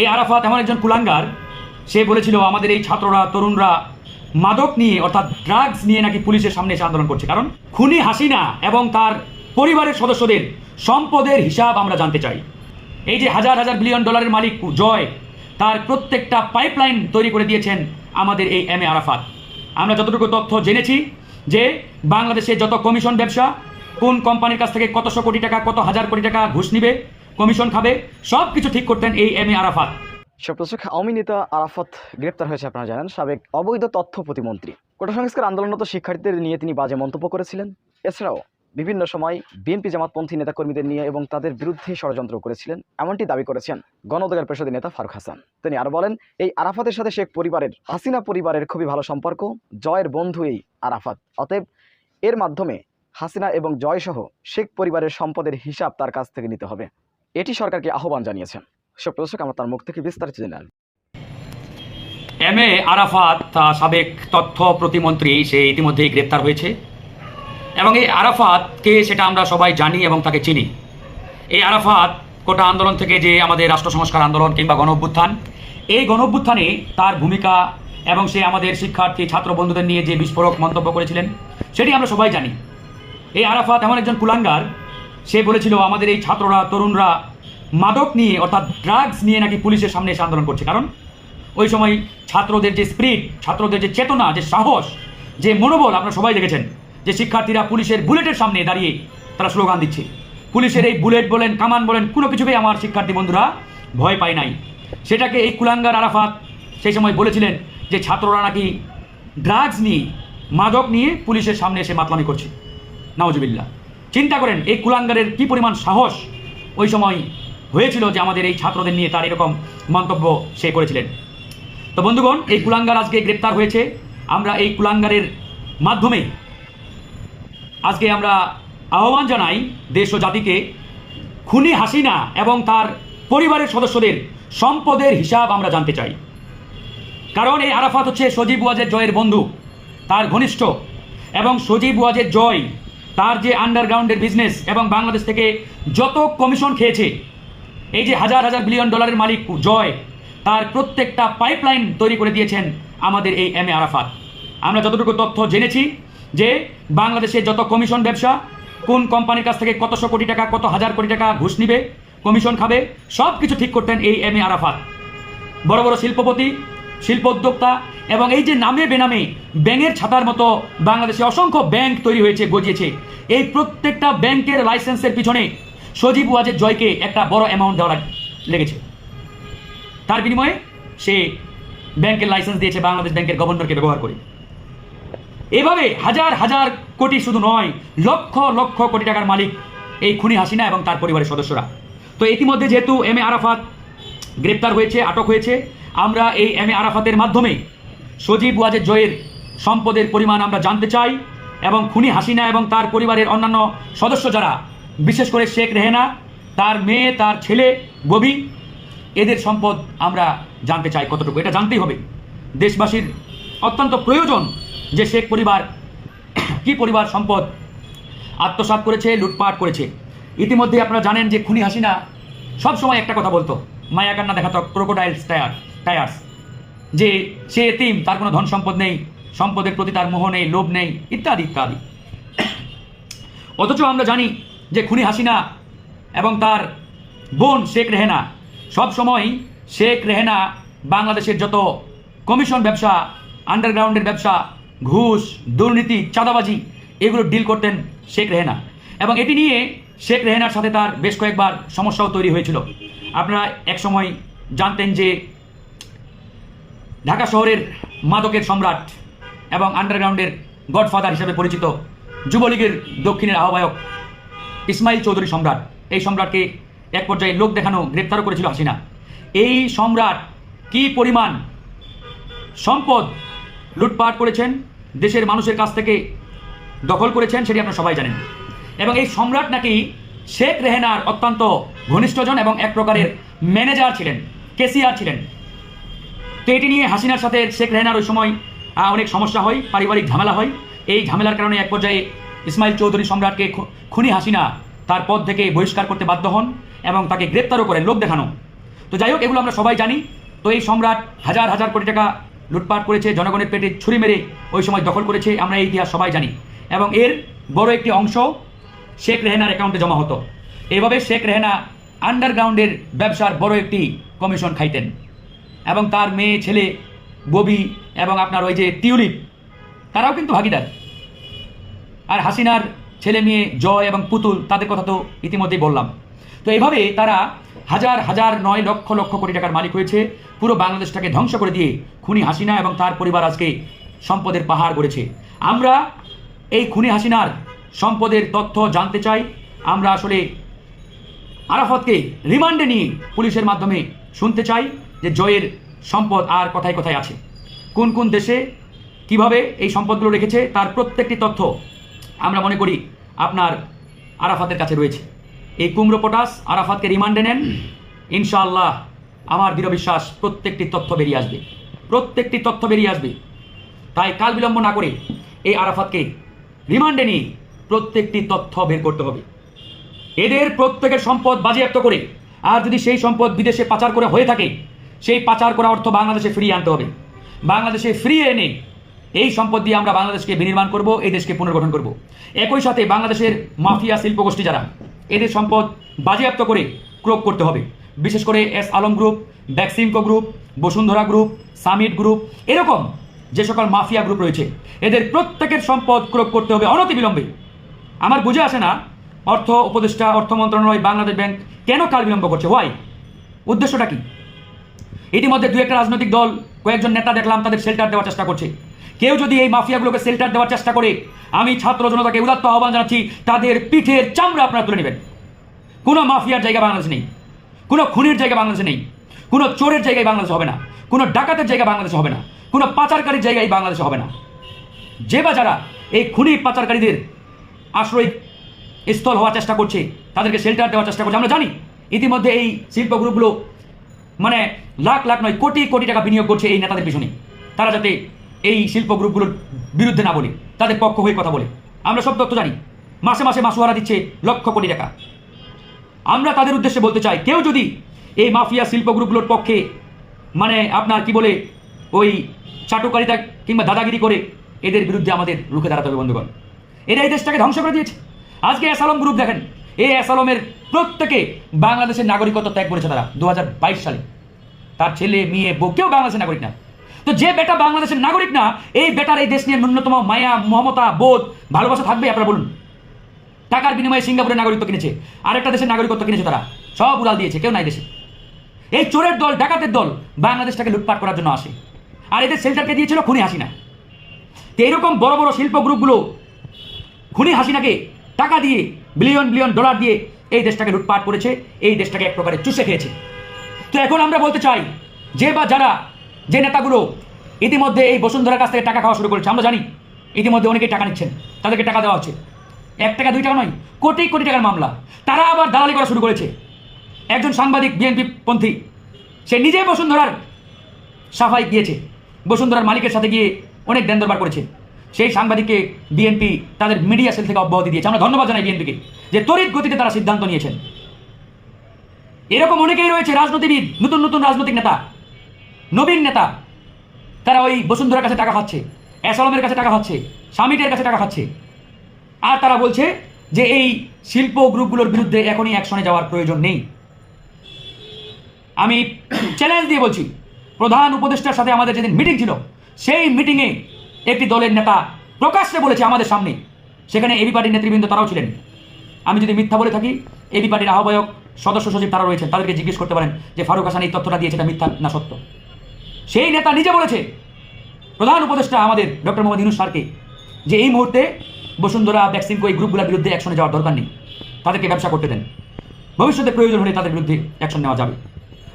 এই আরাফাত, এমন একজন কুলাঙ্গার, সে বলেছিল, আমাদের এই ছাত্ররা, তরুণরা মাদক নিয়ে, অর্থাৎ ড্রাগস নিয়ে নাকি পুলিশের সামনে এসে আন্দোলন করছে। কারণ খুনি হাসিনা এবং তার পরিবারের সদস্যদের সম্পদের হিসাব আমরা জানতে চাই। এই যে হাজার হাজার বিলিয়ন ডলারের মালিক জয়, তার প্রত্যেকটা পাইপলাইন তৈরি করে দিয়েছেন আমাদের এই এম এ আরাফাত। আমরা যতটুকু তথ্য জেনেছি যে বাংলাদেশে যত কমিশন ব্যবসা, কোন কোম্পানির কাছ থেকে কতশো কোটি টাকা, কত হাজার কোটি টাকা ঘুষ নিবে কমিশন খাবে সব কিছু ঠিক করতেন এই এম এ আরাফাত। আরাফাত গ্রেপ্তার হয়েছে, আপনারা জানেন, সাবেক অবৈধ তথ্য প্রতিমন্ত্রী। আন্দোলনরত শিক্ষার্থীদের নিয়ে তিনি বাজে মন্তব্য করেছিলেন। এছাড়াও বিভিন্ন সময় বিএনপি জামাতপন্থী নেতাকর্মীদের নিয়ে এবং তাদের বিরুদ্ধে ষড়যন্ত্র করেছিলেন, এমনটি দাবি করেছেন নেতা ফারুক হাসান। তিনি আরও বলেন, এই আরাফাতের সাথে শেখ পরিবারের, হাসিনা পরিবারের খুবই ভালো সম্পর্ক, জয়ের বন্ধু এই আরাফাত। অতএব এর মাধ্যমে হাসিনা এবং জয় সহ শেখ পরিবারের সম্পদের হিসাব তার কাছ থেকে নিতে হবে। এটি সরকারকে আহ্বান জানিয়েছেন। সুপ্রদর্শক আমরা তার মুখ থেকে বিস্তারিত জেনে এম এ আরাফাত সাবেক তথ্য প্রতিমন্ত্রী, সে ইতিমধ্যেই গ্রেপ্তার হয়েছে। এবং এই আরাফাতকে সেটা আমরা সবাই জানি এবং তাকে চিনি। এই আরাফাত কোটা আন্দোলন থেকে যে আমাদের রাষ্ট্র সংস্কার আন্দোলন কিংবা গণ অভ্যুত্থান এই গণ অভ্যুত্থানে তার ভূমিকা এবং সে আমাদের শিক্ষার্থী, ছাত্র বন্ধুদের নিয়ে যে বিস্ফোরক মন্তব্য করেছিলেন, সেটি আমরা সবাই জানি। এই আরাফাত এমন একজন কুলাঙ্গার সে বলেছিল, আমাদের এই ছাত্ররা, তরুণরা মাদক নিয়ে, অর্থাৎ ড্রাগস নিয়ে নাকি পুলিশের সামনে এসে আন্দোলন করছে। কারণ ওই সময় ছাত্রদের যে স্পিরিট ছাত্রদের যে চেতনা, যে সাহস, যে মনোবল, আপনারা সবাই দেখেছেন, যে শিক্ষার্থীরা পুলিশের বুলেটের সামনে দাঁড়িয়ে তারা স্লোগান দিচ্ছে। পুলিশের এই বুলেট বলেন, কামান বলেন, কোনো কিছুকেই আমার শিক্ষার্থী বন্ধুরা ভয় পায় নাই। সেটাকে এই কুলাঙ্গার আরাফাত সেই সময় বলেছিলেন যে, ছাত্ররা নাকি ড্রাগস নিয়ে, মাদক নিয়ে পুলিশের সামনে এসে মাতলামি করছে। নওয়াজবিল্লা চিন্তা করেন, এই কুলাঙ্গারের কি পরিমাণ সাহস ওই সময় হয়েছিল যে আমাদের এই ছাত্রদের নিয়ে তার এরকম মন্তব্য সে করেছিলেন। তো বন্ধুগণ, এই কুলাঙ্গার আজকে গ্রেপ্তার হয়েছে। আমরা এই কুলাঙ্গারের মাধ্যমে আজকে আমরা আহ্বান জানাই দেশ ও জাতিকে, খুনি হাসিনা এবং তার পরিবারের সদস্যদের সম্পদের হিসাব আমরা জানতে চাই। কারণ এই আরাফাত হচ্ছে সজীব ওয়াজের জয়ের বন্ধু, তার ঘনিষ্ঠ এবং সজীব ওয়াজের জয় তার যে আন্ডারগ্রাউন্ডের বিজনেস এবং বাংলাদেশ থেকে যত কমিশন খেয়েছে, এই যে হাজার হাজার বিলিয়ন ডলারের মালিক জয়, তার প্রত্যেকটা পাইপলাইন তৈরি করে দিয়েছেন আমাদের এই এম এ আরাফাত। আমরা যতটুকু তথ্য জেনেছি যে বাংলাদেশে যত কমিশন ব্যবসা, কোন কোম্পানির কাছ থেকে কতশো কোটি টাকা, কত হাজার কোটি টাকা ঘুষ নিবে কমিশন খাবে সব কিছু ঠিক করতেন এই এম এ আরাফাত। বড় বড় শিল্পপতি শিল্প উদ্যোক্তা এবং এই যে নামে বেনামে ব্যাঙের ছাতার মতো বাংলাদেশে অসংখ্য ব্যাংক তৈরি হয়েছে, গজিয়েছে। এই প্রত্যেকটা ব্যাংকের লাইসেন্সের পিছনে সজীব ওয়াজের জয়কে একটা বড় অ্যামাউন্ট দেওয়া লেগেছে। তার বিনিময়ে সে ব্যাংকের লাইসেন্স দিয়েছে, বাংলাদেশ ব্যাংকের গভর্নরকে ব্যবহার করে। এভাবে হাজার হাজার কোটি শুধু নয়, লক্ষ লক্ষ কোটি টাকার মালিক এই খুনি হাসিনা এবং তার পরিবারের সদস্যরা। তো ইতিমধ্যে যেহেতু এম এ আরাফাত গ্রেপ্তার হয়েছে, আটক হয়েছে, আমরা এই এম এ আরাফাতের মাধ্যমে সজীব ওয়াজের জয়ের সম্পদের পরিমাণ আমরা জানতে চাই এবং খুনি হাসিনা এবং তার পরিবারের অন্যান্য সদস্য যারা, বিশেষ করে শেখ রেহেনা, তার মেয়ে, তার ছেলে ববি এদের সম্পদ আমরা জানতে চাই কতটুকু। এটা জানতেই হবে। দেশবাসীর অত্যন্ত প্রয়োজন যে শেখ পরিবার কি পরিবার সম্পদ আত্মসাৎ করেছে, লুটপাট করেছে। ইতিমধ্যে আপনারা জানেন যে খুনি হাসিনা সব সময় একটা কথা বলতো, মায়া কান্না দেখাতো ক্রোকোডাইলস টায়ার টায়ার্স যে সে এতিম, তার কোনো ধন সম্পদ নেই, সম্পদের প্রতি তার মোহ নেই, লোভ নেই, ইত্যাদি ইত্যাদি। অথচ আমরা জানি যে খুনি হাসিনা এবং তার বোন শেখ রেহেনা, সব সময় শেখ রেহেনা বাংলাদেশের যত কমিশন ব্যবসা আন্ডারগ্রাউন্ডের ব্যবসা, ঘুষ, দুর্নীতি, চাঁদাবাজি, এগুলো ডিল করতেন শেখ রেহেনা। এবং এটি নিয়ে শেখ রেহেনার সাথে তার বেশ কয়েকবার সমস্যাও তৈরি হয়েছিল। আপনারা একসময় জানতেন যে ঢাকা শহরের মাদকের সম্রাট এবং আন্ডারগ্রাউন্ডের গডফাদার হিসেবে পরিচিত যুবলীগের দক্ষিণের আহ্বায়ক ইসমাইল চৌধুরী সম্রাট। এই সম্রাটকে এক পর্যায়ে লোক দেখানো, গ্রেপ্তারও করেছিল হাসিনা। এই সম্রাট কি পরিমাণ সম্পদ লুটপাট করেছেন, দেশের মানুষের কাছ থেকে দখল করেছেন, সেটি আপনারা সবাই জানেন। এবং এই সম্রাট নাকি শেখ রেহেনার অত্যন্ত ঘনিষ্ঠজন এবং এক প্রকারের ম্যানেজার ছিলেন কেসিআর ছিলেন। তো এটি নিয়ে হাসিনার সাথে শেখ রেহেনার ওই সময় অনেক সমস্যা হয়, পারিবারিক ঝামেলা হয়। এই ঝামেলার কারণে এক পর্যায়ে ইসমাইল চৌধুরী সম্রাটকে খুনি হাসিনা তার পদ থেকে বহিষ্কার করতে বাধ্য হন এবং তাকে গ্রেপ্তারও করেন লোক দেখানো। তো যাই হোক, এগুলো আমরা সবাই জানি। তো এই সম্রাট হাজার হাজার কোটি টাকা লুটপাট করেছে, জনগণের পেটে ছুরি মেরে ওই সময় দখল করেছে, আমরা এই ইতিহাস সবাই জানি। এবং এর বড় একটি অংশ শেখ রেহেনার অ্যাকাউন্টে জমা হতো। এভাবে শেখ রেহেনা আন্ডারগ্রাউন্ডের ব্যবসার বড় একটি কমিশন খাইতেন। এবং তার মেয়ে, ছেলে, ববি এবং আপনার ওই যে টিউলিপ, তারাও কিন্তু ভাগিদার। আর হাসিনার ছেলে মেয়ে জয় এবং পুতুল, তাদের কথা তো ইতিমধ্যেই বললাম। তো এভাবে তারা হাজার হাজার নয় লক্ষ লক্ষ কোটি টাকার মালিক হয়েছে। পুরো বাংলাদেশটাকে ধ্বংস করে দিয়ে খুনি হাসিনা এবং তার পরিবার আজকে সম্পদের পাহাড় গড়েছে। আমরা এই খুনি হাসিনার সম্পদের তথ্য জানতে চাই। আমরা আসলে আরাফতকে রিমান্ডে নিয়ে পুলিশের মাধ্যমে শুনতে চাই। যে জয়ের সম্পদ আর কোথায় কোথায় আছে। কোন কোন দেশে কীভাবে এই সম্পদগুলো রেখেছে তার প্রত্যেকটি তথ্য আমরা মনে করি আপনার আরাফাতের কাছে রয়েছে। এই কুমড়ো পটাশ আরাফাতকে রিমান্ডে নেন। ইনশাআল্লাহ আমার দৃঢ় বিশ্বাস প্রত্যেকটি তথ্য বেরিয়ে আসবে। প্রত্যেকটি তথ্য বেরিয়ে আসবে। তাই কাল বিলম্ব না করে এই আরাফাতকে রিমান্ডে নিয়ে প্রত্যেকটি তথ্য বের করতে হবে। এদের প্রত্যেকের সম্পদ বাজেয়াপ্ত করে আর যদি সেই সম্পদ বিদেশে পাচার করে হয়ে থাকে সেই পাচার করা অর্থ বাংলাদেশে ফিরিয়ে আনতে হবে। বাংলাদেশে ফিরিয়ে এনে এই সম্পদ দিয়ে আমরা বাংলাদেশকে বিনির্মাণ করব, এই দেশকে পুনর্গঠন করব। একই সাথে বাংলাদেশের মাফিয়া শিল্পগোষ্ঠী যারা, এদের সম্পদ বাজেয়াপ্ত করে ক্রোপ করতে হবে। বিশেষ করে S Alam group, Beximco group, Bashundhara group, Summit group, এরকম যে সকল মাফিয়া গ্রুপ রয়েছে, এদের প্রত্যেকের সম্পদ ক্রোপ করতে হবে অনতিবিলম্বে আমার বুঝে আসে না অর্থ উপদেষ্টা, অর্থ মন্ত্রণালয়, বাংলাদেশ ব্যাংক কেন কাল বিলম্ব করছে? হোয়াই উদ্দেশ্যটা কি? ইতিমধ্যে দু একটা রাজনৈতিক দল, কয়েকজন নেতা দেখলাম তাদের শেল্টার দেওয়ার চেষ্টা করছে। কেউ যদি এই মাফিয়াগুলোকে শেল্টার দেওয়ার চেষ্টা করে, আমি ছাত্র জনতাকে উদাত্ত আহ্বান জানাচ্ছি, তাদের পিঠের চামড়া আপনারা তুলে নেবেন। কোনো মাফিয়ার জায়গা বাংলাদেশে নেই, কোনো খুনের জায়গা বাংলাদেশে নেই, কোনো চোরের জায়গায় বাংলাদেশে হবে না, কোনো ডাকাতের জায়গা বাংলাদেশে হবে না, কোনো পাচারকারীর জায়গায় বাংলাদেশে হবে না। যে বা যারা এই খুনি পাচারকারীদের আশ্রয় স্থল হওয়ার চেষ্টা করছে, তাদেরকে শেল্টার দেওয়ার চেষ্টা করছে, আমরা জানি। ইতিমধ্যে এই শিল্প গ্রুপগুলো মানে লাখ লাখ নয়, কোটি কোটি টাকা বিনিয়োগ করছে এই নেতাদের পিছনে। তারা যাতে এই শিল্প গ্রুপগুলোর বিরুদ্ধে না বলে, তাদের পক্ষ হয়ে কথা বলে। আমরা সব তথ্য জানি। মাসে মাসে মাসুয়ারা দিচ্ছে লক্ষ কোটি টাকা। আমরা তাদের উদ্দেশ্যে বলতে চাই, কেউ যদি এই মাফিয়া শিল্প গ্রুপগুলোর পক্ষে মানে আপনার কি বলে, ওই চাটুকারিতা কিংবা দাদাগিরি করে এদের বিরুদ্ধে আমাদের রুখে দাঁড়াতে হবে, বন্ধুগণ। এরা এই দেশটাকে ধ্বংস করে দিয়েছে। আজকে অ্যাসালম গ্রুপ দেখেন, এই অ্যাসালমের প্রত্যেকে বাংলাদেশের নাগরিকত্ব ত্যাগ করেছে তারা, দু হাজার বাইশ সালে। তার ছেলে, মেয়ে, বউ, কেউ বাংলাদেশের নাগরিক না। তো যে বেটা বাংলাদেশের নাগরিক না, এই বেটার এই দেশ নিয়ে ন্যূনতম মায়া, মমতা, বোধ, ভালোবাসা থাকবে, আপনারা বলুন। টাকার বিনিময়ে সিঙ্গাপুরের নাগরিকত্ব কিনেছে, আরেকটা দেশের নাগরিকত্ব কিনেছে তারা। সব উড়াল দিয়েছে, কেউ নাই দেশে। এই চোরের দল, ডাকাতের দল বাংলাদেশটাকে লুটপাট করার জন্য আসে। আর এদের শেল্টারকে দিয়েছিল খুনি হাসিনা। তো এইরকম বড় বড় শিল্প গ্রুপগুলো খুনি হাসিনাকে টাকা দিয়ে বিলিয়ন বিলিয়ন ডলার দিয়ে এই দেশটাকে লুটপাট করেছে, এই দেশটাকে এক প্রকারে চুষে খেয়েছে। তো এখন আমরা বলতে চাই, যে বা যারা, যে নেতাগুলো ইতিমধ্যে এই বসুন্ধরার কাছ থেকে টাকা খাওয়া শুরু করেছে, আমরা জানি ইতিমধ্যে অনেকেই টাকা নিচ্ছেন, তাদেরকে টাকা দেওয়া হচ্ছে। এক টাকা, দুই টাকা নয়, কোটি কোটি টাকার মামলা। তারা আবার দালালি করা শুরু করেছে। একজন সাংবাদিক, বিএনপি পন্থী, সে নিজে বসুন্ধরার সাফাই গিয়েছে, বসুন্ধরার মালিকের সাথে গিয়ে অনেক দেন দরবার করেছে। সেই সাংবাদিককে বিএনপি তাদের মিডিয়া সেল থেকে অব্যাহতি দিয়েছে। আমরা ধন্যবাদ জানাই বিএনপিকে যে তড়িৎ গতিতে তারা সিদ্ধান্ত নিয়েছেন। এরকম অনেকেই রয়েছে রাজনীতিবিদ, নতুন নতুন রাজনৈতিক নেতা, নবীন নেতা। তারা ওই বসুন্ধরার কাছে টাকা খাচ্ছে, অ্যাসলমের কাছে টাকা খাচ্ছে, সামিটের কাছে টাকা খাচ্ছে। আর তারা বলছে যে এই শিল্প গ্রুপগুলোর বিরুদ্ধে এখনই অ্যাকশনে যাওয়ার প্রয়োজন নেই। আমি চ্যালেঞ্জ দিয়ে বলছি, প্রধান উপদেষ্টার সাথে আমাদের যেদিন মিটিং ছিল, সেই মিটিংয়ে একটি দলের নেতা প্রকাশ্যে বলেছে আমাদের সামনে, সেখানে এবি পার্টির নেতৃবৃন্দ তারাও ছিলেন। আমি যদি মিথ্যা বলে থাকি এবি পার্টির আহ্বায়ক সদস্য সচিব তারা রয়েছেন, তাদেরকে জিজ্ঞেস করতে পারেন যে ফারুক হাসান এই তথ্যটা দিয়েছে এটা মিথ্যা না সত্য। সেই নেতা নিজে বলেছে, প্রধান উপদেষ্টা আমাদের ডক্টর মোহাম্মদ ইনুস স্যারকে, যে এই মুহূর্তে বসুন্ধরা ভ্যাকসিনকো এই গ্রুপগুলোর বিরুদ্ধে অ্যাকশনে যাওয়ার দরকার নেই। তাদেরকে ব্যবসা করতে দেন। ভবিষ্যতে প্রয়োজন হলে তাদের বিরুদ্ধে অ্যাকশন নেওয়া যাবে।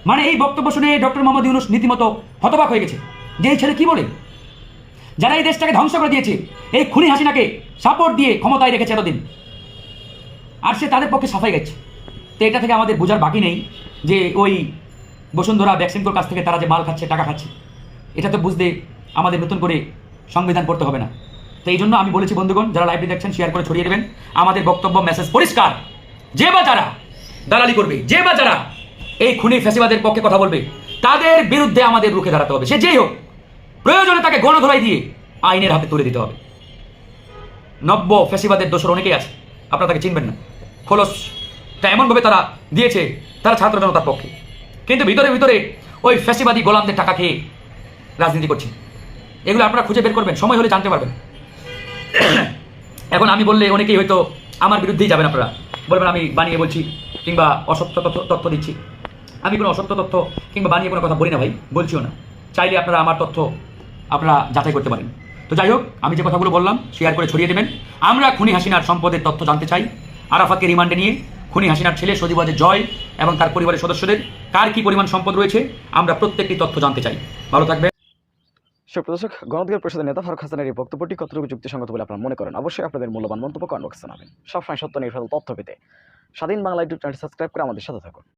মানে এই বক্তব্য শুনে ডক্টর মোহাম্মদ ইউনুস নীতিমতো হতবাক হয়ে গেছে। যে এই ছেলে কি বলে? যারা এই দেশটাকে ধ্বংস করে দিয়েছে, এই খুনি হাসিনাকে সাপোর্ট দিয়ে ক্ষমতায় রেখেছে এতদিন। আর সে তাদের পক্ষে সাফাই গেছে। তো এটা থেকে আমাদের বোঝার বাকি নেই যে ওই বসুন্ধরা ভ্যাকসিনকোর কাছ থেকে তারা যে মাল খাচ্ছে, টাকা খাচ্ছে, এটা তো বুঝতে আমাদের নতুন করে সংবিধান পড়তে হবে না। তো এই জন্য আমি বলেছি, বন্ধুগণ, যারা লাইভে দেখছেন শেয়ার করে ছড়িয়ে দেবেন। আমাদের বক্তব্য মেসেজ পরিষ্কার। যে বা যারা দালালি করবে, যে বা যারা এই খুনি ফ্যাসিবাদের পক্ষে কথা বলবে, তাদের বিরুদ্ধে আমাদের রুখে দাঁড়াতে হবে। সে যেই হোক, প্রয়োজনে তাকে গণধোলাই দিয়ে আইনের হাতে তুলে দিতে হবে। নব্য ফ্যাসিবাদের দোষর অনেকেই আছে, আপনারা তাকে চিনবেন না। খোলসটা এমনভাবে তারা দিয়েছে, তারা ছাত্র জনতার পক্ষে। কিন্তু ভিতরে ভিতরে ওই ফ্যাসিবাদী গোলামদের টাকা খেয়ে রাজনীতি করছে। এগুলো আপনারা খুঁজে বের করবেন, সময় হলে জানতে পারবেন। এখন আমি বললে অনেকেই হয়তো আমার বিরুদ্ধেই যাবেন আপনারা। বলবেন, আমি বানিয়ে বলছি কিংবা অসত্য তথ্য তথ্য দিচ্ছি। আমি কোনো অসত্য তথ্য কিংবা বানিয়ে কোনো কথা বলি না ভাই, বলছিও না। চাইলে আপনারা আমার তথ্য আপনারা যাচাই করতে পারেন। তো যাই হোক, আমি যে কথাগুলো বললাম শেয়ার করে ছড়িয়ে দেবেন। আমরা খুনি হাসিনার সম্পদের তথ্য জানতে চাই। আরাফাতকে রিমান্ডে নিয়ে খুনি হাসিনার ছেলে সজীবাজের জয় এবং তার পরিবারের সদস্যদের কার কি পরিমাণ সম্পদ রয়েছে, আমরা প্রত্যেকটি তথ্য জানতে চাই। ভালো থাকবে সুপ্রদর্শক গণতন্ত্র পরিষদের নেতা ফারুক হাসানের এই বক্তব্যটি কতটুকু যুক্তিসঙ্গত বলে আপনারা মনে করেন? অবশ্যই আপনাদের মূল্যবান মন্তব্য বক্সে জানাবেন। সবসময় সত্য নির্ভর তথ্য পেতে স্বাধীন বাংলা ইউটিউব চ্যানেল সাবস্ক্রাইব করে আমাদের সাথে থাকুন।